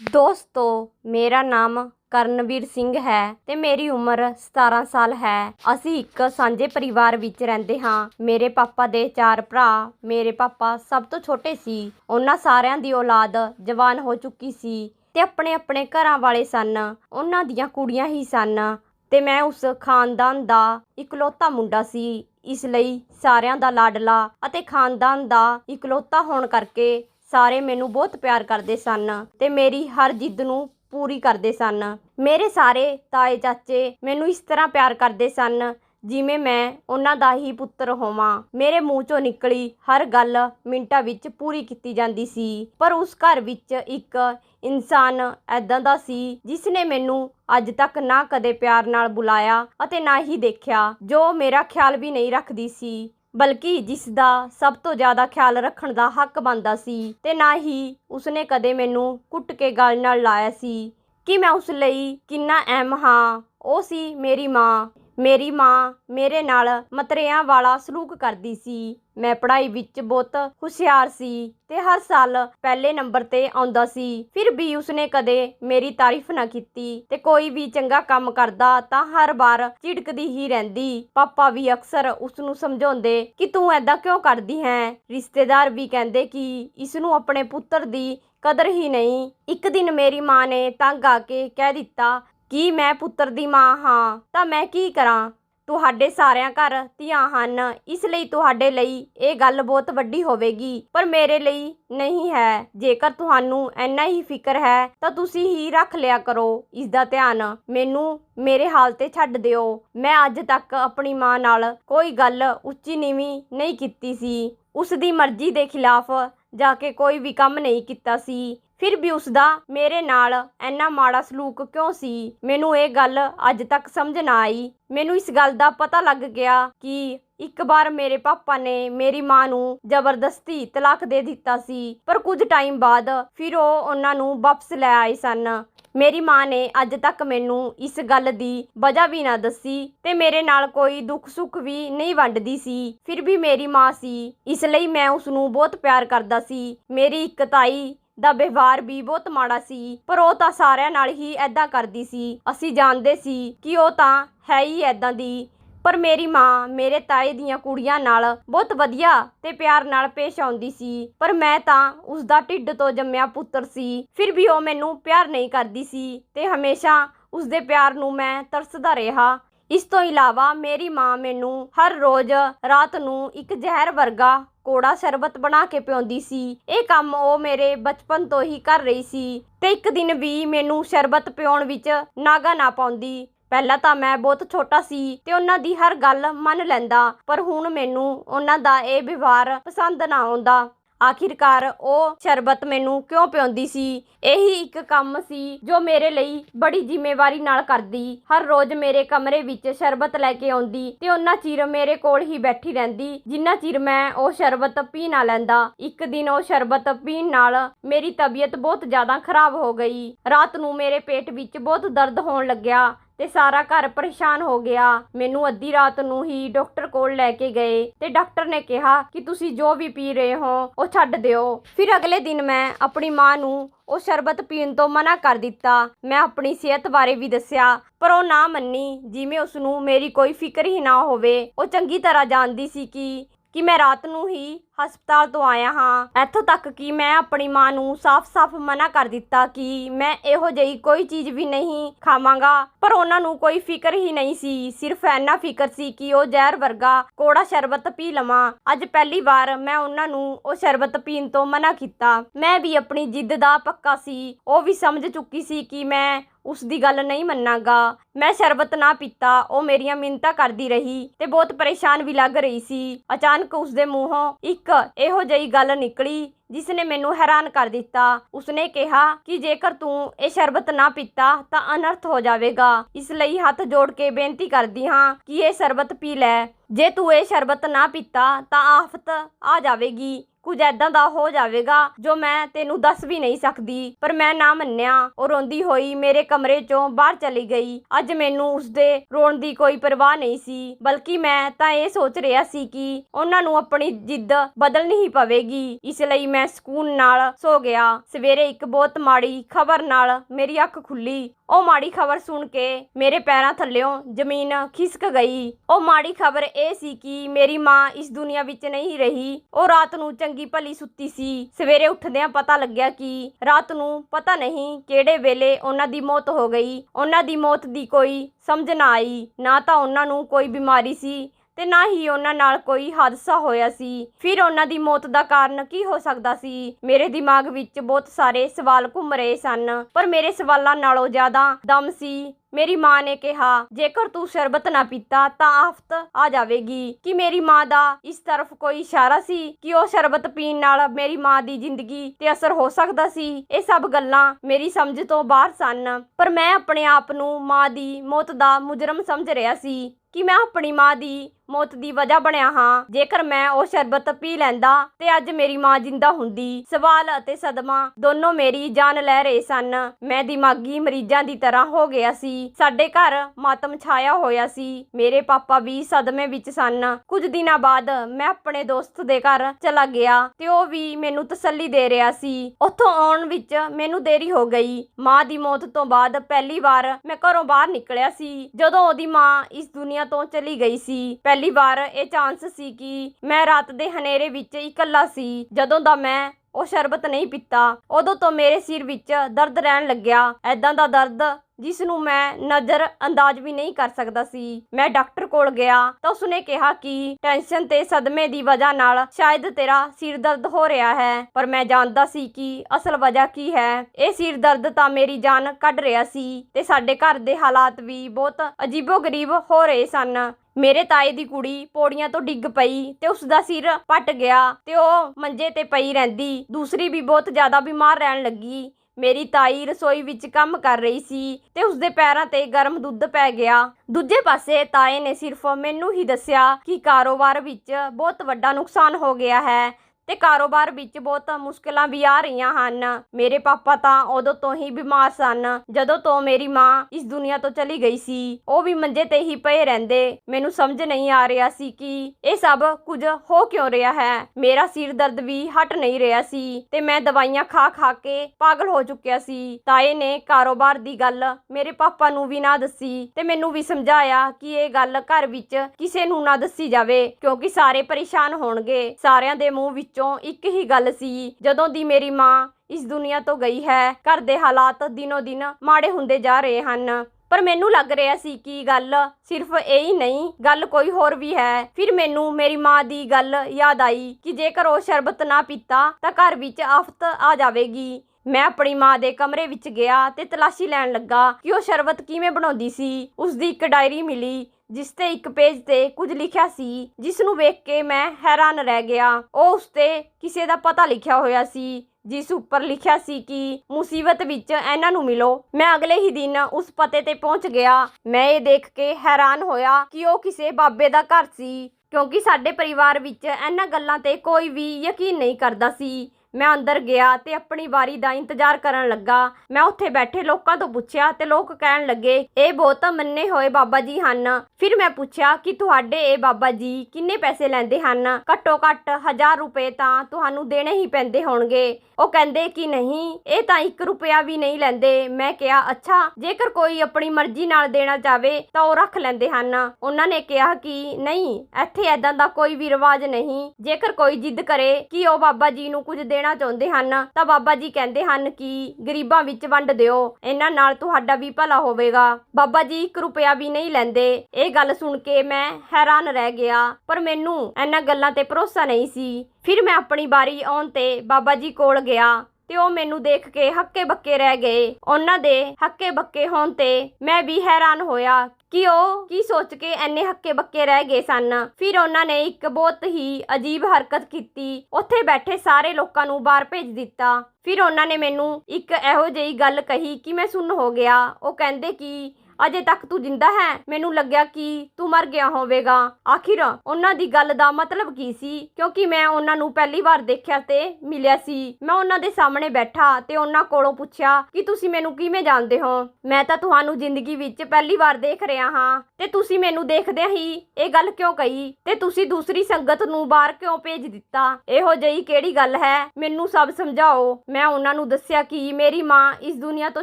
ਦੋਸਤੋ, ਮੇਰਾ ਨਾਮ ਕਰਨਵੀਰ ਸਿੰਘ ਹੈ ਤੇ ਮੇਰੀ ਉਮਰ 17 ਸਾਲ ਹੈ। ਅਸੀਂ ਇੱਕ ਸਾਂਝੇ ਪਰਿਵਾਰ ਵਿੱਚ ਰਹਿੰਦੇ ਹਾਂ। ਮੇਰੇ ਪਾਪਾ ਦੇ ਚਾਰ ਭਰਾ, ਮੇਰੇ ਪਾਪਾ ਸਭ ਤੋਂ ਛੋਟੇ ਸੀ। ਉਹਨਾਂ ਸਾਰਿਆਂ ਦੀ ਔਲਾਦ ਜਵਾਨ ਹੋ ਚੁੱਕੀ ਸੀ ਤੇ ਆਪਣੇ ਆਪਣੇ ਘਰਾਂ ਵਾਲੇ ਸਨ। ਉਹਨਾਂ ਦੀਆਂ ਕੁੜੀਆਂ ਹੀ ਸਨ ਤੇ ਮੈਂ ਉਸ ਖਾਨਦਾਨ ਦਾ ਇਕਲੌਤਾ ਮੁੰਡਾ ਸੀ। ਇਸ ਲਈ ਸਾਰਿਆਂ ਦਾ ਲਾਡਲਾ ਅਤੇ ਖਾਨਦਾਨ ਦਾ ਇਕਲੌਤਾ ਹੋਣ ਕਰਕੇ ਸਾਰੇ ਮੈਨੂੰ ਬਹੁਤ ਪਿਆਰ ਕਰਦੇ ਸਨ ਤੇ ਮੇਰੀ ਹਰ ਜਿੱਦ ਨੂੰ ਪੂਰੀ ਕਰਦੇ ਸਨ। ਮੇਰੇ ਸਾਰੇ ਤਾਏ ਚਾਚੇ ਮੈਨੂੰ ਇਸ ਤਰ੍ਹਾਂ ਪਿਆਰ ਕਰਦੇ ਸਨ ਜਿਵੇਂ ਮੈਂ ਉਹਨਾਂ ਦਾ ਹੀ ਪੁੱਤਰ ਹੋਵਾਂ। ਮੇਰੇ ਮੂੰਹ ਚੋਂ ਨਿਕਲੀ ਹਰ ਗੱਲ ਮਿੰਟਾਂ ਵਿੱਚ ਪੂਰੀ ਕੀਤੀ ਜਾਂਦੀ ਸੀ। ਪਰ ਉਸ ਘਰ ਵਿੱਚ ਇੱਕ ਇਨਸਾਨ ਐਦਾਂ ਦਾ ਸੀ ਜਿਸ ਨੇ ਮੈਨੂੰ ਅੱਜ ਤੱਕ ਨਾ ਕਦੇ ਪਿਆਰ ਨਾਲ ਬੁਲਾਇਆ ਅਤੇ ਨਾ ਹੀ ਦੇਖਿਆ, ਜੋ ਮੇਰਾ ਖਿਆਲ ਵੀ ਨਹੀਂ ਰੱਖਦੀ ਸੀ। ਬਲਕਿ ਜਿਸ ਦਾ ਸਭ ਤੋਂ ਜ਼ਿਆਦਾ ਖਿਆਲ ਰੱਖਣ ਦਾ ਹੱਕ ਬਣਦਾ ਸੀ ਤੇ ਨਾ ਹੀ ਉਸਨੇ ਕਦੇ ਮੈਨੂੰ ਕੁੱਟ ਕੇ ਗਲ ਨਾਲ ਲਾਇਆ ਸੀ। ਕਿ ਮੈਂ ਉਸ ਲਈ ਕਿੰਨਾ ਅਹਿਮ ਹਾਂ? ਉਹ ਸੀ ਮੇਰੀ ਮਾਂ। ਮੇਰੀ ਮਾਂ ਮੇਰੇ ਨਾਲ ਮਤਰੇਆਂ ਵਾਲਾ ਸਲੂਕ ਕਰਦੀ ਸੀ। ਮੈਂ ਪੜ੍ਹਾਈ ਵਿੱਚ ਬਹੁਤ ਹੁਸ਼ਿਆਰ ਸੀ ਤੇ ਹਰ ਸਾਲ ਪਹਿਲੇ ਨੰਬਰ ਤੇ ਆਉਂਦਾ ਸੀ। ਫਿਰ ਵੀ ਉਸਨੇ ਕਦੇ ਮੇਰੀ ਤਾਰੀਫ ਨਾ ਕੀਤੀ ਤੇ ਕੋਈ ਵੀ ਚੰਗਾ ਕੰਮ ਕਰਦਾ ਤਾਂ ਹਰ ਵਾਰ ਝਿੜਕਦੀ ਹੀ ਰਹਿੰਦੀ। ਪਾਪਾ ਵੀ ਅਕਸਰ ਉਸ ਨੂੰ ਸਮਝਾਉਂਦੇ ਕਿ ਤੂੰ ਐਦਾਂ ਕਿਉਂ ਕਰਦੀ ਹੈ? ਰਿਸ਼ਤੇਦਾਰ ਵੀ ਕਹਿੰਦੇ ਕਿ ਇਸ ਨੂੰ ਆਪਣੇ ਪੁੱਤਰ ਦੀ ਕਦਰ ਹੀ ਨਹੀਂ। ਇੱਕ ਦਿਨ ਮੇਰੀ ਮਾਂ ਨੇ ਤੰਗ ਆ ਕੇ ਕਹਿ ਦਿੱਤਾ ਕੀ ਮੈਂ ਪੁੱਤਰ ਦੀ ਮਾਂ ਹਾਂ? ਤਾਂ ਮੈਂ ਕੀ ਕਰਾਂ? ਤੁਹਾਡੇ ਸਾਰਿਆਂ ਘਰ ਧੀਆਂ ਹਨ, ਇਸ ਲਈ ਤੁਹਾਡੇ ਲਈ ਇਹ ਗੱਲ ਬਹੁਤ ਵੱਡੀ ਹੋਵੇਗੀ। ਪਰ ਮੇਰੇ ਲਈ ਨਹੀਂ ਹੈ। ਜੇਕਰ ਤੁਹਾਨੂੰ ਇੰਨਾ ਹੀ ਫਿਕਰ ਹੈ, ਤਾਂ ਤੁਸੀਂ ਹੀ ਰੱਖ ਲਿਆ ਕਰੋ। ਇਸ ਦਾ ਧਿਆਨ ਮੈਨੂੰ ਮੇਰੇ ਹਾਲ ਤੇ ਛੱਡ ਦਿਓ। ਮੈਂ ਅੱਜ ਤੱਕ ਆਪਣੀ ਮਾਂ ਨਾਲ ਕੋਈ ਗੱਲ ਉੱਚੀ ਨੀਵੀਂ ਨਹੀਂ ਕੀਤੀ ਸੀ। ਉਸ ਦੀ ਮਰਜ਼ੀ ਦੇ ਖਿਲਾਫ ਜਾ ਕੇ ਕੋਈ ਵੀ ਕੰਮ ਨਹੀਂ ਕੀਤਾ ਸੀ। ਫਿਰ ਵੀ ਉਸ ਦਾ ਮੇਰੇ ਨਾਲ ਇੰਨਾ ਮਾੜਾ ਸਲੂਕ ਕਿਉਂ ਸੀ? ਮੈਨੂੰ ਇਹ ਗੱਲ ਅੱਜ ਤੱਕ ਸਮਝ ਨਾ ਆਈ। ਮੈਨੂੰ ਇਸ ਗੱਲ ਦਾ ਪਤਾ ਲੱਗ ਗਿਆ ਕਿ ਇੱਕ ਵਾਰ ਮੇਰੇ ਪਾਪਾ ਨੇ ਮੇਰੀ ਮਾਂ ਨੂੰ ਜ਼ਬਰਦਸਤੀ ਤਲਾਕ ਦੇ ਦਿੱਤਾ ਸੀ, ਪਰ ਕੁਝ ਟਾਈਮ ਬਾਅਦ ਫਿਰ ਉਹ ਉਹਨਾਂ ਨੂੰ ਵਾਪਸ ਲੈ ਆਏ ਸਨ। ਮੇਰੀ ਮਾਂ ਨੇ ਅੱਜ ਤੱਕ ਮੈਨੂੰ ਇਸ ਗੱਲ ਦੀ ਵਜ੍ਹਾ ਵੀ ਨਾ ਦੱਸੀ ਤੇ ਮੇਰੇ ਨਾਲ ਕੋਈ ਦੁੱਖ ਸੁੱਖ ਵੀ ਨਹੀਂ ਵੰਡਦੀ ਸੀ। ਫਿਰ ਵੀ ਮੇਰੀ ਮਾਂ ਸੀ, ਇਸ ਲਈ ਮੈਂ ਉਸ ਨੂੰ ਬਹੁਤ ਪਿਆਰ ਕਰਦਾ ਸੀ। ਮੇਰੀ ਇੱਕ ਤਾਈ ਦਾ ਵਿਵਹਾਰ ਵੀ ਬਹੁਤ ਮਾੜਾ ਸੀ, ਪਰ ਉਹ ਤਾਂ ਸਾਰਿਆਂ ਨਾਲ ਹੀ ਐਦਾਂ ਕਰਦੀ ਸੀ। ਅਸੀਂ ਜਾਣਦੇ ਸੀ ਕਿ ਉਹ ਤਾਂ ਹੈ ਹੀ ਐਦਾਂ ਦੀ, ਪਰ ਮੇਰੀ ਮਾਂ ਮੇਰੇ ਤਾਏ ਦੀਆਂ ਕੁੜੀਆਂ ਨਾਲ ਬਹੁਤ ਵਧੀਆ ਤੇ ਪਿਆਰ ਨਾਲ ਪੇਸ਼ ਆਉਂਦੀ ਸੀ, ਪਰ ਮੈਂ ਤਾਂ ਉਸ ਦਾ ਢਿੱਡ ਤੋਂ ਜੰਮਿਆ ਪੁੱਤਰ ਸੀ। ਫਿਰ ਵੀ ਉਹ ਮੈਨੂੰ ਪਿਆਰ ਨਹੀਂ ਕਰਦੀ ਸੀ ਤੇ ਹਮੇਸ਼ਾ ਉਸ ਦੇ ਪਿਆਰ ਨੂੰ ਮੈਂ ਤਰਸਦਾ ਰਿਹਾ। ਇਸ ਤੋਂ ਇਲਾਵਾ ਮੇਰੀ ਮਾਂ ਮੈਨੂੰ ਹਰ ਰੋਜ਼ ਰਾਤ ਨੂੰ ਇੱਕ ਜ਼ਹਿਰ ਵਰਗਾ ਕੋੜਾ ਸ਼ਰਬਤ ਬਣਾ ਕੇ ਪਿਉਂਦੀ ਸੀ। ਇਹ ਕੰਮ ਉਹ ਮੇਰੇ ਬਚਪਨ ਤੋਂ ਹੀ ਕਰ ਰਹੀ ਸੀ। ਤੇ ਇੱਕ ਦਿਨ ਵੀ ਮੈਨੂੰ ਸ਼ਰਬਤ ਪਿਉਣ ਵਿੱਚ ਨਾਗਾ ਨਾ ਪਾਉਂਦੀ। ਪਹਿਲਾਂ ਤਾਂ ਮੈਂ ਬਹੁਤ ਛੋਟਾ ਸੀ ਤੇ ਉਹਨਾਂ ਦੀ ਹਰ ਗੱਲ ਮੰਨ ਲੈਂਦਾ, ਪਰ ਹੁਣ ਮੈਨੂੰ ਉਹਨਾਂ ਦਾ ਇਹ ਵਿਵਹਾਰ ਪਸੰਦ ਨਾ ਆਉਂਦਾ। ਆਖਿਰਕਾਰ ਉਹ ਸ਼ਰਬਤ ਮੈਨੂੰ ਕਿਉਂ ਪਿਉਂਦੀ ਸੀ? ਇਹੀ ਇੱਕ ਕੰਮ ਸੀ ਜੋ ਮੇਰੇ ਲਈ ਬੜੀ ਜ਼ਿੰਮੇਵਾਰੀ ਨਾਲ ਕਰਦੀ। ਹਰ ਰੋਜ਼ ਮੇਰੇ ਕਮਰੇ ਵਿੱਚ ਸ਼ਰਬਤ ਲੈ ਕੇ ਆਉਂਦੀ ਤੇ ਉਹਨਾਂ ਚਿਰ ਮੇਰੇ ਕੋਲ ਹੀ ਬੈਠੀ ਰਹਿੰਦੀ। ਜਿੰਨਾ ਚਿਰ ਮੈਂ ਉਹ ਸ਼ਰਬਤ ਪੀ ਨਾ ਲੈਂਦਾ, ਇੱਕ ਦਿਨ ਉਹ ਸ਼ਰਬਤ ਪੀਣ ਨਾਲ ਮੇਰੀ ਤਬੀਅਤ ਬਹੁਤ ਜ਼ਿਆਦਾ ਖਰਾਬ ਹੋ ਗਈ। ਰਾਤ ਨੂੰ ਮੇਰੇ ਪੇਟ ਵਿੱਚ ਬਹੁਤ ਦਰਦ ਹੋਣ ਲੱਗਿਆ। ਤੇ ਸਾਰਾ ਘਰ ਪਰੇਸ਼ਾਨ ਹੋ ਗਿਆ। ਮੈਨੂੰ ਅੱਧੀ ਰਾਤ ਨੂੰ ਹੀ ਡਾਕਟਰ ਕੋਲ ਲੈ ਕੇ ਗਏ ਤੇ ਡਾਕਟਰ ਨੇ ਕਿਹਾ ਕਿ ਤੁਸੀਂ ਜੋ ਵੀ ਪੀ ਰਹੇ ਹੋ, ਉਹ ਛੱਡ ਦਿਓ। ਫਿਰ ਅਗਲੇ ਦਿਨ ਮੈਂ ਆਪਣੀ ਮਾਂ ਨੂੰ ਉਹ ਸ਼ਰਬਤ ਪੀਣ ਤੋਂ ਮਨਾ ਕਰ ਦਿੱਤਾ। ਮੈਂ ਆਪਣੀ ਸਿਹਤ ਬਾਰੇ ਵੀ ਦੱਸਿਆ, ਪਰ ਉਹ ਨਾ ਮੰਨੀ, ਜਿਵੇਂ ਉਸ ਨੂੰ ਮੇਰੀ ਕੋਈ ਫਿਕਰ ਹੀ ਨਾ ਹੋਵੇ। ਉਹ ਚੰਗੀ ਤਰ੍ਹਾਂ ਜਾਣਦੀ ਸੀ ਕਿ ਕਿ ਮੈਂ ਰਾਤ ਨੂੰ ਹੀ ਹਸਪਤਾਲ ਤੋਂ ਆਇਆ ਹਾਂ। ਇੱਥੋਂ ਤੱਕ ਕਿ ਮੈਂ ਆਪਣੀ ਮਾਂ ਨੂੰ ਸਾਫ਼-ਸਾਫ਼ ਮਨਾ ਕਰ ਦਿੱਤਾ ਕਿ ਮੈਂ ਇਹੋ ਜਿਹੀ ਕੋਈ ਚੀਜ਼ ਵੀ ਨਹੀਂ ਖਾਵਾਂਗਾ। ਪਰ ਉਹਨਾਂ ਨੂੰ ਕੋਈ ਫਿਕਰ ਹੀ ਨਹੀਂ ਸੀ। ਸਿਰਫ ਇੰਨਾ ਫਿਕਰ ਸੀ ਕਿ ਉਹ ਜ਼ਹਿਰ ਵਰਗਾ ਕੋੜਾ ਸ਼ਰਬਤ ਪੀ ਲਵਾਂ। ਅੱਜ ਪਹਿਲੀ ਵਾਰ ਮੈਂ ਉਹਨਾਂ ਨੂੰ ਉਹ ਸ਼ਰਬਤ ਪੀਣ ਤੋਂ ਮਨਾ ਕੀਤਾ। ਮੈਂ ਵੀ ਆਪਣੀ ਜਿੱਦ ਦਾ ਪੱਕਾ ਸੀ। ਉਹ ਵੀ ਸਮਝ ਚੁੱਕੀ ਸੀ ਕਿ ਮੈਂ ਉਸ ਦੀ ਗੱਲ ਨਹੀਂ ਮੰਨਾਂਗਾ। ਮੈਂ ਸ਼ਰਬਤ ਨਾ ਪੀਤਾ। ਉਹ ਮੇਰੀਆਂ ਮਿੰਨਤਾਂ ਕਰਦੀ ਰਹੀ ਤੇ ਬਹੁਤ ਪਰੇਸ਼ਾਨ ਵੀ ਲੱਗ ਰਹੀ ਸੀ। ਅਚਾਨਕ ਉਸ ਦੇ ਮੂੰਹੋਂ ਇੱਕ ਇਹੋ ਜਿਹੀ ਗੱਲ ਨਿਕਲੀ ਜਿਸ ਨੇ ਮੈਨੂੰ ਹੈਰਾਨ ਕਰ ਦਿੱਤਾ। ਉਸਨੇ ਕਿਹਾ ਕਿ ਜੇਕਰ ਤੂੰ ਇਹ ਸ਼ਰਬਤ ਨਾ ਪੀਤਾ ਤਾਂ ਅਨਰਥ ਹੋ ਜਾਵੇਗਾ। ਇਸ ਲਈ ਹੱਥ ਜੋੜ ਕੇ ਬੇਨਤੀ ਕਰਦੀ ਹਾਂ ਕਿ ਇਹ ਸ਼ਰਬਤ ਪੀ ਲੈ। ਜੇ ਤੂੰ ਇਹ ਸ਼ਰਬਤ ਨਾ ਪੀਤਾ ਤਾਂ ਆਫਤ ਆ ਜਾਵੇਗੀ। ਕੁਝ ਐਦਾਂ ਦਾ ਹੋ ਜਾਵੇਗਾ ਜੋ ਮੈਂ ਤੈਨੂੰ ਦੱਸ ਵੀ ਨਹੀਂ ਸਕਦੀ। ਪਰ ਮੈਂ ਨਾ ਮੰਨਿਆ। ਉਹ ਰੋਂਦੀ ਹੋਈ ਮੇਰੇ ਕਮਰੇ ਚੋਂ ਬਾਹਰ ਚਲੀ ਗਈ। ਅੱਜ ਮੈਨੂੰ ਉਸਦੇ ਰੋਣ ਦੀ ਕੋਈ ਪਰਵਾਹ ਨਹੀਂ ਸੀ। ਬਲਕਿ ਮੈਂ ਤਾਂ ਇਹ ਸੋਚ ਰਿਹਾ ਸੀ ਕਿ ਉਹਨਾਂ ਨੂੰ ਆਪਣੀ ਜਿੱਦ ਬਦਲਣੀ ਹੀ ਪਵੇਗੀ। ਇਸ ਲਈ ਮੈਂ ਸਕੂਨ ਨਾਲ ਸੋ ਗਿਆ। ਸਵੇਰੇ ਇੱਕ ਬਹੁਤ ਮਾੜੀ ਖਬਰ ਨਾਲ ਮੇਰੀ ਅੱਖ ਖੁੱਲੀ। ਉਹ ਮਾੜੀ ਖਬਰ ਸੁਣ ਕੇ ਮੇਰੇ ਪੈਰਾਂ ਥੱਲਿਓਂ ਜ਼ਮੀਨ ਖਿਸਕ ਗਈ। ਉਹ ਮਾੜੀ ਖਬਰ ਇਹ ਸੀ ਕਿ ਮੇਰੀ ਮਾਂ ਇਸ ਦੁਨੀਆ ਵਿੱਚ ਨਹੀਂ ਰਹੀ। ਉਹ ਰਾਤ ਨੂੰ ਚੰਗੀ ਭਲੀ ਸੁੱਤੀ ਸੀ। ਸਵੇਰੇ ਉੱਠਦਿਆਂ ਪਤਾ ਲੱਗਿਆ ਕਿ ਰਾਤ ਨੂੰ ਪਤਾ ਨਹੀਂ ਕਿਹੜੇ ਵੇਲੇ ਉਹਨਾਂ ਦੀ ਮੌਤ ਹੋ ਗਈ। ਉਹਨਾਂ ਦੀ ਮੌਤ ਦੀ ਕੋਈ ਸਮਝ ਨਾ ਆਈ। ਨਾ ਤਾਂ ਉਹਨਾਂ ਨੂੰ ਕੋਈ ਬਿਮਾਰੀ ਸੀ ਤੇ ਨਾ ਹੀ ਉਹਨਾਂ ਨਾਲ ਕੋਈ ਹਾਦਸਾ ਹੋਇਆ ਸੀ। ਫਿਰ ਉਹਨਾਂ ਦੀ ਮੌਤ ਦਾ ਕਾਰਨ ਕੀ ਹੋ ਸਕਦਾ ਸੀ? ਮੇਰੇ ਦਿਮਾਗ ਵਿੱਚ ਬਹੁਤ ਸਾਰੇ ਸਵਾਲ ਘੁੰਮ ਰਹੇ ਸਨ, ਪਰ ਮੇਰੇ ਸਵਾਲਾਂ ਨਾਲੋਂ ਜ਼ਿਆਦਾ ਦਮ ਸੀ। ਮੇਰੀ ਮਾਂ ਨੇ ਕਿਹਾ, ਜੇਕਰ ਤੂੰ ਸ਼ਰਬਤ ਨਾ ਪੀਤਾ, ਤਾਂ ਆਫਤ ਆ ਜਾਵੇਗੀ। ਕਿ ਮੇਰੀ ਮਾਂ ਦਾ ਇਸ ਤਰਫ ਕੋਈ ਇਸ਼ਾਰਾ ਸੀ ਕਿ ਉਹ ਸ਼ਰਬਤ ਪੀਣ ਨਾਲ ਮੇਰੀ ਮਾਂ ਦੀ ਜ਼ਿੰਦਗੀ ਤੇ ਅਸਰ ਹੋ ਸਕਦਾ ਸੀ? ਇਹ ਸਭ ਗੱਲਾਂ ਮੇਰੀ ਸਮਝ ਤੋਂ ਬਾਹਰ ਸਨ, ਪਰ ਮੈਂ ਆਪਣੇ ਆਪ ਨੂੰ ਮਾਂ ਦੀ ਮੌਤ ਦਾ ਮੁਜਰਮ ਸਮਝ ਰਿਹਾ ਸੀ। ਕਿ ਮੈਂ ਆਪਣੀ ਮਾਂ ਦੀ ਮੌਤ ਦੀ ਵਜ੍ਹਾ ਬਣਿਆ ਹਾਂ। ਜੇਕਰ ਮੈਂ ਉਹ ਸ਼ਰਬਤ ਪੀ ਲੈਂਦਾ ਤੇ ਅੱਜ ਮੇਰੀ ਮਾਂ ਜਿੰਦਾ ਹੁੰਦੀ, ਸਵਾਲ ਅਤੇ ਸਦਮਾ ਦੋਨੋਂ ਮੇਰੀ ਜਾਨ ਲੈ ਰਹੇ ਸਨ। ਮੈਂ ਦਿਮਾਗੀ ਮਰੀਜ਼ਾਂ ਦੀ ਤਰ੍ਹਾਂ ਹੋ ਗਿਆ ਸੀ। ਸਾਡੇ ਘਰ ਮਾਤਮ ਛਾਇਆ ਹੋਇਆ ਸੀ। ਮੇਰੇ ਪਾਪਾ ਵੀ ਸਦਮੇ ਵਿੱਚ ਸਨ। ਕੁਝ ਦਿਨਾਂ ਬਾਅਦ ਮੈਂ ਆਪਣੇ ਦੋਸਤ ਦੇ ਘਰ ਚਲਾ ਗਿਆ ਤੇ ਉਹ ਵੀ ਮੈਨੂੰ ਤਸੱਲੀ ਦੇ ਰਿਹਾ ਸੀ। ਉੱਥੋਂ ਆਉਣ ਵਿੱਚ ਮੈਨੂੰ ਦੇਰੀ ਹੋ ਗਈ। ਮਾਂ ਦੀ ਮੌਤ ਤੋਂ ਬਾਅਦ ਪਹਿਲੀ ਵਾਰ ਮੈਂ ਘਰੋਂ ਬਾਹਰ ਨਿਕਲਿਆ ਸੀ। ਜਦੋਂ ਉਹਦੀ ਮਾਂ ਇਸ ਦੁਨੀਆ ਤੋਂ ਚਲੀ ਗਈ ਸੀ। ਪਹਿਲੀ ਵਾਰ ਇਹ ਚਾਂਸ ਸੀ ਕਿ ਮੈਂ ਰਾਤ ਦੇ ਹਨੇਰੇ ਵਿੱਚ ਇਕੱਲਾ ਸੀ। ਜਦੋਂ ਦਾ ਮੈਂ ਉਹ ਸ਼ਰਬਤ ਨਹੀਂ ਪੀਤਾ, ਉਦੋਂ ਤੋਂ ਮੇਰੇ ਸਿਰ ਵਿੱਚ ਦਰਦ ਰਹਿਣ ਲੱਗਿਆ। ਐਦਾਂ ਦਾ ਦਰਦ ਜਿਸ ਨੂੰ ਮੈਂ ਨਜ਼ਰ ਅੰਦਾਜ਼ ਵੀ ਨਹੀਂ ਕਰ ਸਕਦਾ ਸੀ। ਮੈਂ ਡਾਕਟਰ ਕੋਲ ਗਿਆ ਤਾਂ ਉਸਨੇ ਕਿਹਾ ਕਿ ਟੈਨਸ਼ਨ ਤੇ ਸਦਮੇ ਦੀ ਵਜ੍ਹਾ ਨਾਲ ਸ਼ਾਇਦ ਤੇਰਾ ਸਿਰ ਦਰਦ ਹੋ ਰਿਹਾ ਹੈ, ਪਰ ਮੈਂ ਜਾਣਦਾ ਸੀ ਕਿ ਅਸਲ ਵਜ੍ਹਾ ਕੀ ਹੈ। ਇਹ ਸਿਰ ਦਰਦ ਤਾਂ ਮੇਰੀ ਜਾਨ ਕੱਢ ਰਿਹਾ ਸੀ ਤੇ ਸਾਡੇ ਘਰ ਦੇ ਹਾਲਾਤ ਵੀ ਬਹੁਤ ਅਜੀਬੋ-ਗਰੀਬ ਹੋ ਰਹੇ ਸਨ। ਮੇਰੇ ਤਾਏ ਦੀ ਕੁੜੀ ਪੌੜੀਆਂ ਤੋਂ ਡਿੱਗ ਪਈ ਤੇ ਉਸ ਦਾ ਸਿਰ ਪੱਟ ਗਿਆ ਤੇ ਉਹ ਮੰਜੇ ਤੇ ਪਈ ਰਹਿੰਦੀ। ਦੂਸਰੀ ਵੀ ਬਹੁਤ ਜ਼ਿਆਦਾ ਬਿਮਾਰ ਰਹਿਣ ਲੱਗੀ। ਮੇਰੀ ਤਾਈ ਰਸੋਈ ਵਿੱਚ ਕੰਮ ਕਰ ਰਹੀ ਸੀ ਤੇ ਉਸਦੇ ਪੈਰਾਂ ਤੇ ਗਰਮ ਦੁੱਧ ਪੈ ਗਿਆ। ਦੂਜੇ ਪਾਸੇ ਤਾਏ ਨੇ ਸਿਰਫ ਮੈਨੂੰ ਹੀ ਦੱਸਿਆ ਕਿ ਕਾਰੋਬਾਰ ਵਿੱਚ ਬਹੁਤ ਵੱਡਾ ਨੁਕਸਾਨ ਹੋ ਗਿਆ ਹੈ। ਤੇ ਕਾਰੋਬਾਰ ਵਿੱਚ ਬਹੁਤ ਮੁਸ਼ਕਲਾਂ ਵੀ ਆ ਰਹੀਆਂ ਹਨ। ਮੇਰੇ ਪਾਪਾ ਤਾਂ ਉਦੋਂ ਤੋਂ ਹੀ ਬਿਮਾਰ ਸਨ, ਜਦੋਂ ਤੋਂ ਮੇਰੀ ਮਾਂ ਇਸ ਦੁਨੀਆ ਤੋਂ ਚਲੀ ਗਈ ਸੀ। ਉਹ ਵੀ ਮੰਜੇ ਤੇ ਹੀ ਪਏ ਰਹਿੰਦੇ। ਮੈਨੂੰ ਸਮਝ ਨਹੀਂ ਆ ਰਿਹਾ ਸੀ ਕਿ ਇਹ ਸਭ ਕੁਝ ਹੋ ਕਿਉਂ ਰਿਹਾ ਹੈ। ਮੇਰਾ ਸਿਰ ਦਰਦ ਵੀ ਹਟ ਨਹੀਂ ਰਿਹਾ ਸੀ ਤੇ ਮੈਂ ਦਵਾਈਆਂ ਖਾ ਖਾ ਕੇ ਪਾਗਲ ਹੋ ਚੁੱਕਿਆ ਸੀ। ਤਾਏ ਨੇ ਕਾਰੋਬਾਰ ਦੀ ਗੱਲ ਮੇਰੇ ਪਾਪਾ ਨੂੰ ਵੀ ਨਾ ਦੱਸੀ ਤੇ ਮੈਨੂੰ ਵੀ ਸਮਝਾਇਆ ਕਿ ਇਹ ਗੱਲ ਘਰ ਵਿੱਚ ਕਿਸੇ ਨੂੰ ਨਾ ਦੱਸੀ ਜਾਵੇ, ਕਿਉਂਕਿ ਸਾਰੇ ਪਰੇਸ਼ਾਨ ਹੋਣਗੇ। ਸਾਰਿਆਂ ਦੇ ਮੂੰਹ ਵਿੱਚ ਵਿੱਚੋਂ ਇੱਕ ਹੀ ਗੱਲ ਸੀ, ਜਦੋਂ ਦੀ ਮੇਰੀ ਮਾਂ ਇਸ ਦੁਨੀਆ ਤੋਂ ਗਈ ਹੈ, ਘਰ ਦੇ ਹਾਲਾਤ ਦਿਨੋ ਦਿਨ ਮਾੜੇ ਹੁੰਦੇ ਜਾ ਰਹੇ ਹਨ। ਪਰ ਮੈਨੂੰ ਲੱਗ ਰਿਹਾ ਸੀ ਕਿ ਗੱਲ ਸਿਰਫ ਇਹ ਹੀ ਨਹੀਂ, ਗੱਲ ਕੋਈ ਹੋਰ ਵੀ ਹੈ। ਫਿਰ ਮੈਨੂੰ ਮੇਰੀ ਮਾਂ ਦੀ ਗੱਲ ਯਾਦ ਆਈ ਕਿ ਜੇਕਰ ਉਹ ਸ਼ਰਬਤ ਨਾ ਪੀਤਾ ਤਾਂ ਘਰ ਵਿੱਚ ਆਫਤ ਆ ਜਾਵੇਗੀ। ਮੈਂ ਆਪਣੀ ਮਾਂ ਦੇ ਕਮਰੇ ਵਿੱਚ ਗਿਆ ਤੇ ਤਲਾਸ਼ੀ ਲੈਣ ਲੱਗਾ ਕਿ ਉਹ ਸ਼ਰਬਤ ਕਿਵੇਂ ਬਣਾਉਂਦੀ ਸੀ। ਉਸ ਦੀ ਇੱਕ ਡਾਇਰੀ ਮਿਲੀ ਜਿਸ ਤੇ ਇੱਕ ਪੇਜ ਤੇ ਕੁਝ ਲਿਖਿਆ ਸੀ, ਜਿਸ ਨੂੰ ਵੇਖ ਕੇ ਮੈਂ ਹੈਰਾਨ ਰਹਿ ਗਿਆ। ਉਹ ਉਸ ਤੇ ਕਿਸੇ ਦਾ ਪਤਾ ਲਿਖਿਆ ਹੋਇਆ ਸੀ, ਜਿਸ ਉੱਪਰ ਲਿਖਿਆ ਸੀ ਕਿ ਮੁਸੀਬਤ ਵਿੱਚ ਇਹਨਾਂ ਨੂੰ ਮਿਲੋ। ਮੈਂ ਅਗਲੇ ਹੀ ਦਿਨ ਉਸ ਪਤੇ ਤੇ ਪਹੁੰਚ ਗਿਆ। ਮੈਂ ਇਹ ਦੇਖ ਕੇ ਹੈਰਾਨ ਹੋਇਆ ਕਿ ਉਹ ਕਿਸੇ ਬਾਬੇ ਦਾ ਘਰ ਸੀ, ਕਿਉਂਕਿ ਸਾਡੇ ਪਰਿਵਾਰ ਵਿੱਚ ਇਹਨਾਂ ਗੱਲਾਂ ਤੇ ਕੋਈ ਵੀ ਯਕੀਨ ਨਹੀਂ ਕਰਦਾ ਸੀ। ਮੈਂ ਅੰਦਰ ਗਿਆ ਤੇ ਆਪਣੀ ਵਾਰੀ ਦਾ ਇੰਤਜ਼ਾਰ ਕਰਨ ਲੱਗਾ। ਮੈਂ ਉੱਥੇ ਬੈਠੇ ਲੋਕਾਂ ਤੋਂ ਪੁੱਛਿਆ ਤੇ ਲੋਕ ਕਹਿਣ ਲੱਗੇ, ਇਹ ਬਹੁਤ ਮੰਨੇ ਹੋਏ ਬਾਬਾ ਜੀ ਹਨ। ਫਿਰ ਮੈਂ ਪੁੱਛਿਆ ਕਿ ਤੁਹਾਡੇ ਇਹ ਬਾਬਾ ਜੀ ਕਿੰਨੇ ਪੈਸੇ ਲੈਂਦੇ ਹਨ? ਘੱਟੋ ਘੱਟ 1000 ਰੁਪਏ ਤਾਂ ਤੁਹਾਨੂੰ ਦੇਣੇ ਹੀ ਪੈਂਦੇ ਹੋਣਗੇ। ਉਹ ਕਹਿੰਦੇ ਕਿ ਨਹੀਂ, ਇਹ ਤਾਂ 1 ਰੁਪਿਆ ਵੀ ਨਹੀਂ ਲੈਂਦੇ। ਮੈਂ ਕਿਹਾ, ਅੱਛਾ, ਜੇਕਰ ਕੋਈ ਆਪਣੀ ਮਰਜ਼ੀ ਨਾਲ ਦੇਣਾ ਚਾਵੇ ਤਾਂ ਉਹ ਰੱਖ ਲੈਂਦੇ ਹਨ। ਉਹਨਾਂ ਨੇ ਕਿਹਾ ਕਿ ਨਹੀਂ, ਇੱਥੇ ਐਦਾਂ ਦਾ ਕੋਈ ਵੀ ਰਿਵਾਜ ਨਹੀਂ। ਜੇਕਰ ਕੋਈ ਜਿੱਦ ਕਰੇ ਕਿ ਉਹ ਬਾਬਾ ਜੀ ਨੂੰ ਕੁਝ ਦੇਣਾ ਚਾਹੁੰਦੇ ਹਨ, ਤਾਂ ਬਾਬਾ ਜੀ ਕਹਿੰਦੇ ਹਨ ਕਿ ਗਰੀਬਾਂ ਵਿੱਚ ਵੰਡ ਦਿਓ, ਇਹਨਾਂ ਨਾਲ ਤੁਹਾਡਾ ਵੀ ਭਲਾ ਹੋਵੇਗਾ। ਬਾਬਾ ਜੀ 1 ਰੁਪਿਆ ਵੀ ਨਹੀਂ ਲੈਂਦੇ। ਇਹ ਗੱਲ ਸੁਣ ਕੇ ਮੈਂ ਹੈਰਾਨ ਰਹਿ ਗਿਆ, ਪਰ ਮੈਨੂੰ ਇਹਨਾਂ ਗੱਲਾਂ ਤੇ ਭਰੋਸਾ ਨਹੀਂ ਸੀ। ਫਿਰ ਮੈਂ ਆਪਣੀ ਵਾਰੀ ਆਉਣ ਤੇ ਬਾਬਾ ਜੀ ਕੋਲ ਗਿਆ। ਤੇ ਉਹ ਮੈਨੂੰ ਦੇਖ ਕੇ ਹੱਕੇ ਬੱਕੇ ਰਹਿ ਗਏ। ਉਹਨਾਂ ਦੇ ਹੱਕੇ ਬੱਕੇ ਹੋਣ ਤੇ ਮੈਂ ਵੀ ਹੈਰਾਨ ਹੋਇਆ ਕਿ ਉਹ ਕੀ ਸੋਚ ਕੇ ਐਨੇ ਹੱਕੇ ਬੱਕੇ ਰਹਿ ਗਏ ਸਨ। ਫਿਰ ਉਹਨਾਂ ਨੇ ਇੱਕ ਬਹੁਤ ਹੀ ਅਜੀਬ ਹਰਕਤ ਕੀਤੀ। ਉੱਥੇ ਬੈਠੇ ਸਾਰੇ ਲੋਕਾਂ ਨੂੰ ਬਾਹਰ ਭੇਜ ਦਿੱਤਾ। ਫਿਰ ਉਹਨਾਂ ਨੇ ਮੈਨੂੰ ਇੱਕ ਇਹੋ ਜਿਹੀ ਗੱਲ ਕਹੀ ਕਿ ਮੈਂ ਸੁਣ ਹੋ ਗਿਆ। ਉਹ ਕਹਿੰਦੇ ਕਿ ਅਜੇ ਤੱਕ ਤੂੰ ਜਿੰਦਾ ਹੈ, ਮੈਨੂੰ ਲੱਗਿਆ ਕਿ ਤੂੰ ਮਰ ਗਿਆ ਹੋਵੇਗਾ। ਆਖਿਰ ਉਹਨਾਂ ਦੀ ਗੱਲ ਦਾ ਮਤਲਬ ਕੀ ਸੀ? ਕਿਉਂਕਿ ਮੈਂ ਉਹਨਾਂ ਨੂੰ ਪਹਿਲੀ ਵਾਰ ਦੇਖਿਆ ਤੇ ਮਿਲਿਆ ਸੀ। ਮੈਂ ਉਹਨਾਂ ਦੇ ਸਾਹਮਣੇ ਬੈਠਾ ਤੇ ਉਹਨਾਂ ਕੋਲੋਂ ਪੁੱਛਿਆ ਕਿ ਤੁਸੀਂ ਮੈਨੂੰ ਕਿਵੇਂ ਜਾਣਦੇ ਹੋ? ਮੈਂ ਤਾਂ ਤੁਹਾਨੂੰ ਜ਼ਿੰਦਗੀ ਵਿੱਚ ਪਹਿਲੀ ਵਾਰ ਦੇਖ ਰਿਹਾ ਹਾਂ ਤੇ ਤੁਸੀਂ ਮੈਨੂੰ ਦੇਖਦਿਆਂ ਹੀ ਇਹ ਗੱਲ ਕਿਉਂ ਕਹੀ? ਤੇ ਤੁਸੀਂ ਦੂਸਰੀ ਸੰਗਤ ਨੂੰ ਬਾਹਰ ਕਿਉਂ ਭੇਜ ਦਿੱਤਾ? ਇਹੋ ਜਿਹੀ ਕਿਹੜੀ ਗੱਲ ਹੈ? ਮੈਨੂੰ ਸਭ ਸਮਝਾਓ। ਮੈਂ ਉਹਨਾਂ ਨੂੰ ਦੱਸਿਆ ਕਿ ਮੇਰੀ ਮਾਂ ਇਸ ਦੁਨੀਆ ਤੋਂ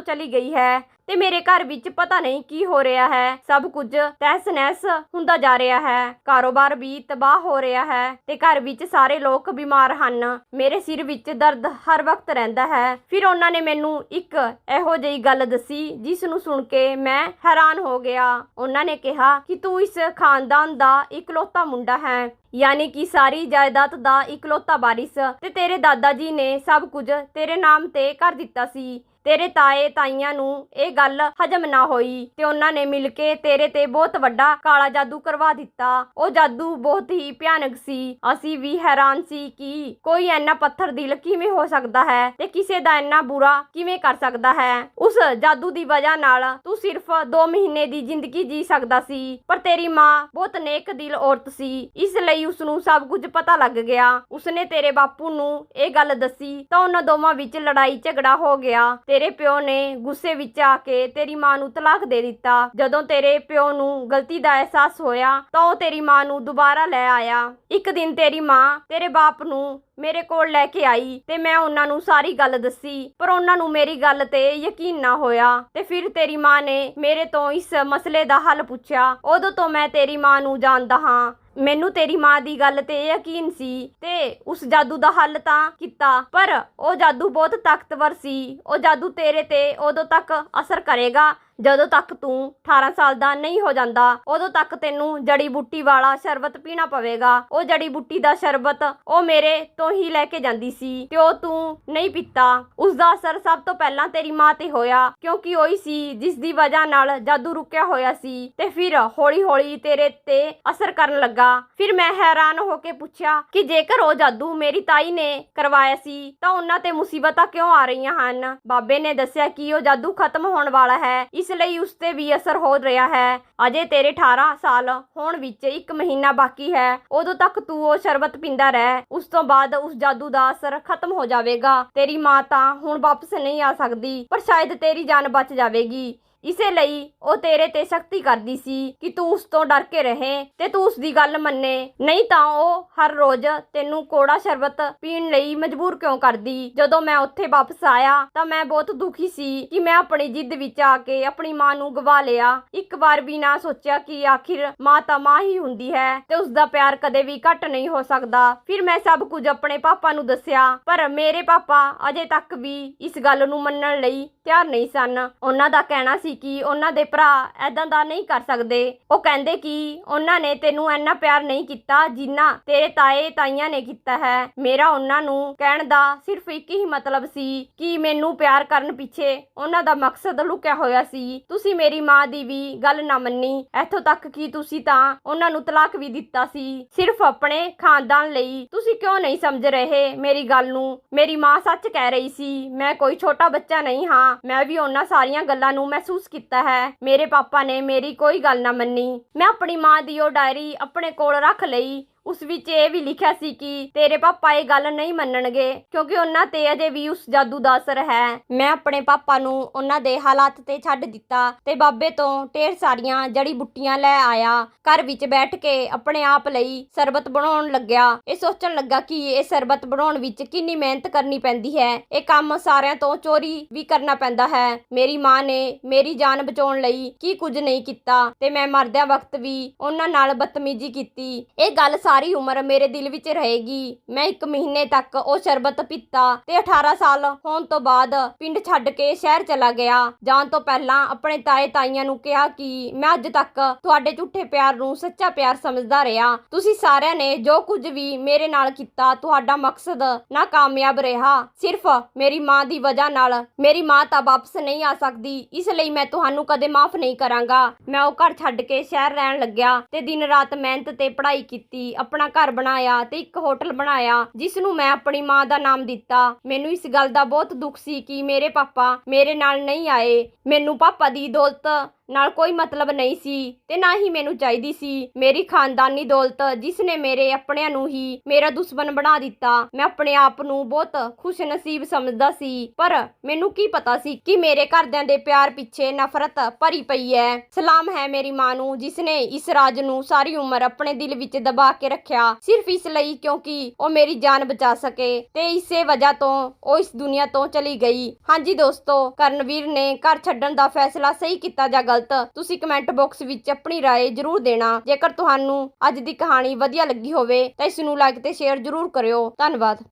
ਚਲੀ ਗਈ ਹੈ। ਤੇ ਮੇਰੇ ਘਰ ਵਿੱਚ ਪਤਾ ਨਹੀਂ ਕੀ ਹੋ ਰਿਹਾ ਹੈ। ਸਭ ਕੁਝ ਤਹਿਸ ਨਹਿਸ ਹੁੰਦਾ ਜਾ ਰਿਹਾ ਹੈ। ਕਾਰੋਬਾਰ ਵੀ ਤਬਾਹ ਹੋ ਰਿਹਾ ਹੈ ਤੇ ਘਰ ਵਿੱਚ ਸਾਰੇ ਲੋਕ ਬਿਮਾਰ ਹਨ। ਮੇਰੇ ਸਿਰ ਵਿੱਚ ਦਰਦ ਹਰ ਵਕਤ ਰਹਿੰਦਾ ਹੈ। ਫਿਰ ਉਹਨਾਂ ਨੇ ਮੈਨੂੰ ਇੱਕ ਇਹੋ ਜਿਹੀ ਗੱਲ ਦੱਸੀ ਜਿਸ ਨੂੰ ਸੁਣ ਕੇ ਮੈਂ ਹੈਰਾਨ ਹੋ ਗਿਆ। ਉਹਨਾਂ ਨੇ ਕਿਹਾ ਕਿ ਤੂੰ ਇਸ ਖਾਨਦਾਨ ਦਾ ਇਕਲੌਤਾ ਮੁੰਡਾ ਹੈ। ਯਾਨੀ ਕਿ ਸਾਰੀ ਜਾਇਦਾਦ ਦਾ ਇਕਲੌਤਾ ਵਾਰਿਸ ਤੇ ਤੇਰੇ ਦਾਦਾ ਜੀ ਨੇ ਸਭ ਕੁਝ ਤੇਰੇ ਨਾਮ ਤੇ ਕਰ ਦਿੱਤਾ ਸੀ। ਤੇਰੇ ਤਾਏ ਤਾਈਆਂ ਨੂੰ ਇਹ ਗੱਲ ਹਜਮ ਨਾ ਹੋਈ ਤੇ ਉਹਨਾਂ ਨੇ ਮਿਲ ਕੇ ਤੇਰੇ ਤੇ ਬਹੁਤ ਵੱਡਾ ਕਾਲਾ ਜਾਦੂ ਕਰਵਾ ਦਿੱਤਾ। ਉਹ ਜਾਦੂ ਬਹੁਤ ਹੀ ਭਿਆਨਕ ਸੀ। ਅਸੀਂ ਵੀ ਹੈਰਾਨ ਸੀ ਕਿ ਕੋਈ ਇੰਨਾ ਪੱਥਰ ਦਿਲ ਕਿਵੇਂ ਹੋ ਸਕਦਾ ਹੈ ਤੇ ਕਿਸੇ ਦਾ ਇੰਨਾ ਬੁਰਾ ਕਿਵੇਂ ਕਰ ਸਕਦਾ ਹੈ। ਉਸ ਜਾਦੂ ਦੀ ਵਜ੍ਹਾ ਨਾਲ ਤੂੰ ਸਿਰਫ 2 ਮਹੀਨੇ ਦੀ ਜ਼ਿੰਦਗੀ ਜੀ ਸਕਦਾ ਸੀ, ਪਰ ਤੇਰੀ ਮਾਂ ਬਹੁਤ ਨੇਕ ਦਿਲ ਔਰਤ ਸੀ। ਇਸ ਲਈ ਉਸ ਨੂੰ ਸਭ ਕੁਝ ਪਤਾ ਲੱਗ ਗਿਆ। ਉਸਨੇ ਤੇਰੇ ਬਾਪੂ ਨੂੰ ਇਹ ਗੱਲ ਦੱਸੀ ਤਾਂ ਉਹਨਾਂ ਦੋਵਾਂ ਵਿੱਚ ਲੜਾਈ ਝਗੜਾ ਹੋ ਗਿਆ ਤੇਰੇ ਪਿਓ ਨੇ ਗੁੱਸੇ ਵਿੱਚ ਆ ਕੇ ਤੇਰੀ ਮਾਂ ਨੂੰ ਤਲਾਕ ਦੇ ਦਿੱਤਾ। ਜਦੋਂ ਤੇਰੇ ਪਿਓ ਨੂੰ ਗਲਤੀ ਦਾ ਅਹਿਸਾਸ ਹੋਇਆ, ਤਾਂ ਉਹ ਤੇਰੀ ਮਾਂ ਨੂੰ ਦੁਬਾਰਾ ਲੈ ਆਇਆ। ਇੱਕ ਦਿਨ ਤੇਰੀ ਮਾਂ ਤੇਰੇ ਬਾਪ ਨੂੰ ਮੇਰੇ ਕੋਲ ਲੈ ਕੇ ਆਈ ਤੇ ਮੈਂ ਉਹਨਾਂ ਨੂੰ ਸਾਰੀ ਗੱਲ ਦੱਸੀ, ਪਰ ਉਹਨਾਂ ਨੂੰ ਮੇਰੀ ਗੱਲ ਤੇ ਯਕੀਨ ਨਾ ਹੋਇਆ। ਤੇ ਫਿਰ ਤੇਰੀ ਮਾਂ ਨੇ ਮੇਰੇ ਤੋਂ ਇਸ ਮਸਲੇ ਦਾ ਹੱਲ ਪੁੱਛਿਆ। ਉਦੋਂ ਤੋਂ ਮੈਂ ਤੇਰੀ ਮਾਂ ਨੂੰ ਜਾਣਦਾ ਹਾਂ। ਮੈਨੂੰ ਤੇਰੀ ਮਾਂ ਦੀ ਗੱਲ ਤੇ ਯਕੀਨ ਸੀ ਤੇ ਉਸ ਜਾਦੂ ਦਾ ਹੱਲ ਤਾਂ ਕੀਤਾ, ਪਰ ਉਹ ਜਾਦੂ ਬਹੁਤ ਤਾਕਤਵਰ ਸੀ, ਉਹ ਜਾਦੂ ਤੇਰੇ ਤੇ ਉਦੋਂ ਤੱਕ ਅਸਰ ਕਰੇਗਾ। ਜਦੋਂ ਤੱਕ ਤੂੰ 18 ਸਾਲ ਦਾ ਨਹੀਂ ਹੋ ਜਾਂਦਾ, ਉਦੋਂ ਤੱਕ ਤੈਨੂੰ ਜੜੀ ਬੂਟੀ ਵਾਲਾ ਸ਼ਰਬਤ ਪੀਣਾ ਪਵੇਗਾ। ਉਹ ਜੜੀ ਬੂਟੀ ਦਾ ਸ਼ਰਬਤ ਉਹ ਮੇਰੇ ਤੋਂ ਹੀ ਲੈ ਕੇ ਜਾਂਦੀ ਸੀ ਤੇ ਉਹ ਤੂੰ ਨਹੀਂ ਪੀਤਾ? ਉਸ ਦਾ ਅਸਰ ਸਭ ਤੋਂ ਪਹਿਲਾਂ ਤੇਰੀ ਮਾਂ ਤੇ ਹੋਇਆ, ਕਿਉਂਕਿ ਉਹੀ ਸੀ ਜਿਸ ਦੀ ਵਜ੍ਹਾ ਨਾਲ ਜਾਦੂ ਰੁਕਿਆ ਹੋਇਆ ਸੀ। ਤੇ ਫਿਰ ਹੌਲੀ-ਹੌਲੀ ਤੇਰੇ ਤੇ ਅਸਰ ਕਰਨ ਲੱਗਾ। ਫਿਰ ਮੈਂ ਹੈਰਾਨ ਹੋ ਕੇ ਪੁੱਛਿਆ ਕਿ ਜੇਕਰ ਉਹ ਜਾਦੂ ਮੇਰੀ ਤਾਈ ਨੇ ਕਰਵਾਇਆ ਸੀ, ਤਾਂ ਉਹਨਾਂ ਤੇ ਮੁਸੀਬਤਾਂ ਕਿਉਂ ਆ ਰਹੀਆਂ ਹਨ? ਬਾਬੇ ਨੇ ਦੱਸਿਆ ਕਿ ਉਹ ਜਾਦੂ ਖਤਮ ਹੋਣ ਵਾਲਾ ਹੈ ਇਸ ਲਈ ਉਸ ਤੇ ਵੀ ਅਸਰ ਹੋ ਰਿਹਾ ਹੈ। ਅਜੇ ਤੇਰੇ 18 ਸਾਲ ਹੋਣ ਵਿੱਚ ਇੱਕ ਮਹੀਨਾ ਬਾਕੀ ਹੈ। ਉਦੋਂ ਤੱਕ ਤੂੰ ਉਹ ਸ਼ਰਬਤ ਪੀਂਦਾ ਰਹਿ। ਉਸ ਤੋਂ ਬਾਅਦ ਉਸ ਜਾਦੂ ਦਾ ਅਸਰ ਖਤਮ ਹੋ ਜਾਵੇਗਾ। ਤੇਰੀ ਮਾਂ ਤਾਂ ਹੁਣ ਵਾਪਸ ਨਹੀਂ ਆ ਸਕਦੀ, ਪਰ ਸ਼ਾਇਦ ਤੇਰੀ ਜਾਨ ਬਚ ਜਾਵੇਗੀ। ਇਸੇ ਲਈ ਉਹ ਤੇਰੇ ਤੇ ਸਖਤੀ ਕਰਦੀ ਸੀ ਕਿ ਤੂੰ ਉਸ ਤੋਂ ਡਰ ਕੇ ਰਹੇ ਤੇ ਤੂੰ ਉਸ ਦੀ ਗੱਲ ਮੰਨੇ। ਨਹੀਂ ਤਾਂ ਉਹ ਹਰ ਰੋਜ਼ ਤੈਨੂੰ ਕੋੜਾ ਸ਼ਰਬਤ ਪੀਣ ਲਈ ਮਜਬੂਰ ਕਿਉਂ ਕਰਦੀ? ਜਦੋਂ ਮੈਂ ਉੱਥੇ ਵਾਪਸ ਆਇਆ ਤਾਂ ਮੈਂ ਬਹੁਤ ਦੁਖੀ ਸੀ ਕਿ ਮੈਂ ਆਪਣੀ ਜਿੱਦ ਵਿੱਚ ਆ ਕੇ ਆਪਣੀ ਮਾਂ ਨੂੰ ਗਵਾ ਲਿਆ। ਇੱਕ ਵਾਰ ਵੀ ਨਾ ਸੋਚਿਆ ਕਿ ਆਖਿਰ ਮਾਂ ਤਾਂ ਮਾਂ ਹੀ ਹੁੰਦੀ ਹੈ ਤੇ ਉਸ ਦਾ ਪਿਆਰ ਕਦੇ ਵੀ ਘੱਟ ਨਹੀਂ ਹੋ ਸਕਦਾ। ਫਿਰ ਮੈਂ ਸਭ ਕੁਝ ਆਪਣੇ ਪਾਪਾ ਨੂੰ ਦੱਸਿਆ, ਪਰ ਮੇਰੇ ਪਾਪਾ ਅਜੇ ਤੱਕ ਵੀ ਇਸ ਗੱਲ ਨੂੰ ਮੰਨਣ ਲਈ ਤਿਆਰ ਨਹੀਂ ਸਨ। ਉਹਨਾਂ ਦਾ ਕਹਿਣਾ ਸੀ ਕਿ ਉਹਨਾਂ ਦੇ ਭਰਾ ਐਦਾਂ ਦਾ ਨਹੀਂ ਕਰ ਸਕਦੇ। ਉਹ ਕਹਿੰਦੇ ਕਿ ਉਹਨਾਂ ਨੇ ਤੈਨੂੰ ਇੰਨਾ ਪਿਆਰ ਨਹੀਂ ਕੀਤਾ ਜਿੰਨਾ ਤੇਰੇ ਤਾਏ ਤਾਈਆਂ ਨੇ ਕੀਤਾ ਹੈ। ਮੇਰਾ ਉਹਨਾਂ ਨੂੰ ਕਹਿਣ ਦਾ ਸਿਰਫ ਇੱਕ ਹੀ ਮਤਲਬ ਸੀ ਕਿ ਮੈਨੂੰ ਪਿਆਰ ਕਰਨ ਪਿੱਛੇ ਉਹਨਾਂ ਦਾ ਮਕਸਦ ਲੁਕਿਆ ਹੋਇਆ ਸੀ। ਤੁਸੀਂ ਮੇਰੀ ਮਾਂ ਦੀ ਵੀ ਗੱਲ ਨਾ ਮੰਨੀ। ਇੱਥੋਂ ਤੱਕ ਕਿ ਤੁਸੀਂ ਤਾਂ ਉਹਨਾਂ ਨੂੰ ਤਲਾਕ ਵੀ ਦਿੱਤਾ ਸੀ। ਸਿਰਫ ਆਪਣੇ ਖਾਨਦਾਨ ਲਈ। ਤੁਸੀਂ ਕਿਉਂ ਨਹੀਂ ਸਮਝ ਰਹੇ ਮੇਰੀ ਗੱਲ ਨੂੰ? ਮੇਰੀ ਮਾਂ ਸੱਚ ਕਹਿ ਰਹੀ ਸੀ, ਮੈਂ ਕੋਈ ਛੋਟਾ ਬੱਚਾ ਨਹੀਂ ਹਾਂ। ਮੈਂ ਵੀ ਉਹਨਾਂ ਸਾਰੀਆਂ ਗੱਲਾਂ ਨੂੰ ਮਹਿਸੂਸ ਕੀਤਾ ਹੈ। ਮੇਰੇ ਪਾਪਾ ਨੇ ਮੇਰੀ ਕੋਈ ਗੱਲ ਨਾ ਮੰਨੀ। ਮੈਂ ਆਪਣੀ ਮਾਂ ਦੀ ਉਹ ਡਾਇਰੀ ਆਪਣੇ ਕੋਲ ਰੱਖ ਲਈ। ਉਸ ਵਿੱਚ ਇਹ ਵੀ ਲਿਖਿਆ ਸੀ ਕਿ ਤੇਰੇ ਪਾਪਾ ਇਹ ਗੱਲ ਨਹੀਂ ਮੰਨਣਗੇ, ਕਿਉਂਕਿ ਉਹਨਾਂ ਤੇ ਅਜੇ ਵੀ ਉਸ ਜਾਦੂ ਦਾ ਅਸਰ ਹੈ। ਮੈਂ ਆਪਣੇ ਪਾਪਾ ਨੂੰ ਉਹਨਾਂ ਦੇ ਹਾਲਾਤ ਤੇ ਛੱਡ ਦਿੱਤਾ ਤੇ ਬਾਬੇ ਤੋਂ ਢੇਰ ਸਾਰੀਆਂ ਜੜੀ ਬੁੱਟੀਆਂ ਲੈ ਆਇਆ। ਘਰ ਵਿੱਚ ਬੈਠ ਕੇ ਆਪਣੇ ਆਪ ਲਈ ਸਰਬਤ ਬਣਾਉਣ ਲੱਗਿਆ। ਇਹ ਸੋਚਣ ਲੱਗਾ ਕਿ ਇਹ ਸਰਬਤ ਬਣਾਉਣ ਵਿੱਚ ਕਿੰਨੀ ਮਿਹਨਤ ਕਰਨੀ ਪੈਂਦੀ ਹੈ। ਇਹ ਕੰਮ ਸਾਰਿਆਂ ਤੋਂ ਚੋਰੀ ਵੀ ਕਰਨਾ ਪੈਂਦਾ ਹੈ। ਮੇਰੀ ਮਾਂ ਨੇ ਮੇਰੀ ਜਾਨ ਬਚਾਉਣ ਲਈ ਕੀ ਕੁਝ ਨਹੀਂ ਕੀਤਾ ਤੇ ਮੈਂ ਮਰਦਿਆਂ ਵਕਤ ਵੀ ਉਹਨਾਂ ਨਾਲ ਬਦਤਮੀਜ਼ੀ ਕੀਤੀ। ਇਹ ਗੱਲ ਸਾਰੀ ਉਮਰ ਮੇਰੇ ਦਿਲ ਵਿੱਚ ਰਹੇਗੀ। ਮੈਂ ਇੱਕ ਮਹੀਨੇ ਤੱਕ ਉਹ ਸ਼ਰਬਤ ਪੀਤਾ ਤੇ 18 ਸਾਲ ਹੋਣ ਤੋਂ ਬਾਅਦ ਪਿੰਡ ਛੱਡ ਕੇ ਸ਼ਹਿਰ ਚਲਾ ਗਿਆ। ਜਾਣ ਤੋਂ ਪਹਿਲਾਂ ਆਪਣੇ ਤਾਏ ਤਾਈਆਂ ਨੂੰ ਕਿਹਾ ਕਿ ਮੈਂ ਅੱਜ ਤੱਕ ਤੁਹਾਡੇ ਝੂਠੇ ਪਿਆਰ ਨੂੰ ਸੱਚਾ ਪਿਆਰ ਸਮਝਦਾ ਰਿਹਾ। ਤੁਸੀਂ ਸਾਰਿਆਂ ਨੇ ਜੋ ਕੁਝ ਵੀ ਮੇਰੇ ਨਾਲ ਕੀਤਾ, ਤੁਹਾਡਾ ਮਕਸਦ ਨਾਕਾਮਯਾਬ ਰਿਹਾ। ਸਿਰਫ ਮੇਰੀ ਮਾਂ ਦੀ ਵਜ੍ਹਾ ਨਾਲ ਮੇਰੀ ਮਾਂ ਤਾਂ ਵਾਪਸ ਨਹੀਂ ਆ ਸਕਦੀ। ਇਸ ਲਈ ਮੈਂ ਤੁਹਾਨੂੰ ਕਦੇ ਮਾਫ ਨਹੀਂ ਕਰਾਂਗਾ। ਮੈਂ ਉਹ ਘਰ ਛੱਡ ਕੇ ਸ਼ਹਿਰ ਰਹਿਣ ਲੱਗਿਆ ਤੇ ਦਿਨ ਰਾਤ ਮਿਹਨਤ ਤੇ ਪੜ੍ਹਾਈ ਕੀਤੀ ਆਪਣਾ ਘਰ ਬਣਾਇਆ ਤੇ ਇੱਕ ਹੋਟਲ ਬਣਾਇਆ ਜਿਸ ਨੂੰ ਮੈਂ ਆਪਣੀ ਮਾਂ ਦਾ ਨਾਮ ਦਿੱਤਾ। ਮੈਨੂੰ ਇਸ ਗੱਲ ਦਾ ਬਹੁਤ ਦੁੱਖ ਸੀ ਕਿ ਮੇਰੇ ਪਾਪਾ ਮੇਰੇ ਨਾਲ ਨਹੀਂ ਆਏ। ਮੈਨੂੰ ਪਾਪਾ ਦੀ ਦੌਲਤ ਨਾਲ ਕੋਈ ਮਤਲਬ ਨਹੀਂ ਸੀ ਤੇ ਨਾ ਹੀ ਮੈਨੂੰ ਚਾਹੀਦੀ ਸੀ। ਮੇਰੀ ਖਾਨਦਾਨੀ ਦੌਲਤ ਜਿਸ ਨੇ ਮੇਰੇ ਆਪਣਿਆਂ ਨੂੰ ਹੀ ਮੇਰਾ ਦੁਸ਼ਮਣ ਬਣਾ ਦਿੱਤਾ, ਮੈਂ ਆਪਣੇ ਆਪ ਨੂੰ ਬਹੁਤ ਖੁਸ਼ਨਸੀਬ ਸਮਝਦਾ ਸੀ। ਪਰ ਮੈਨੂੰ ਕੀ ਪਤਾ ਸੀ ਕਿ ਮੇਰੇ ਘਰਦਿਆਂ ਦੇ ਪਿਆਰ ਪਿੱਛੇ ਨਫ਼ਰਤ ਭਰੀ ਪਈ ਹੈ। ਸਲਾਮ ਹੈ ਮੇਰੀ ਮਾਂ ਨੂੰ ਜਿਸ ਨੇ ਇਸ ਰਾਜ ਨੂੰ ਸਾਰੀ ਉਮਰ ਆਪਣੇ ਦਿਲ ਵਿੱਚ ਦਬਾ ਕੇ ਰੱਖਿਆ। ਸਿਰਫ ਇਸ ਲਈ ਕਿਉਂਕਿ ਉਹ ਮੇਰੀ ਜਾਨ ਬਚਾ ਸਕੇ ਤੇ ਇਸੇ ਵਜ੍ਹਾ ਤੋਂ ਉਹ ਇਸ ਦੁਨੀਆ ਤੋਂ ਚਲੀ ਗਈ। ਹਾਂਜੀ ਦੋਸਤੋ, ਕਰਨਵੀਰ ਨੇ ਘਰ ਛੱਡਣ ਦਾ ਫੈਸਲਾ ਸਹੀ ਕੀਤਾ ਜਾਂ ਗਲਤ ਤੁਸੀਂ ਕਮੈਂਟ ਬਾਕਸ ਵਿੱਚ ਆਪਣੀ رائے ਜ਼ਰੂਰ ਦੇਣਾ ਜੇਕਰ ਤੁਹਾਨੂੰ ਅੱਜ ਦੀ ਕਹਾਣੀ ਵਧੀਆ ਲੱਗੀ ਹੋਵੇ ਤਾਂ ਇਸ ਨੂੰ ਲਾਈਕ ਤੇ ਸ਼ੇਅਰ ਜ਼ਰੂਰ ਕਰਿਓ ਧੰਨਵਾਦ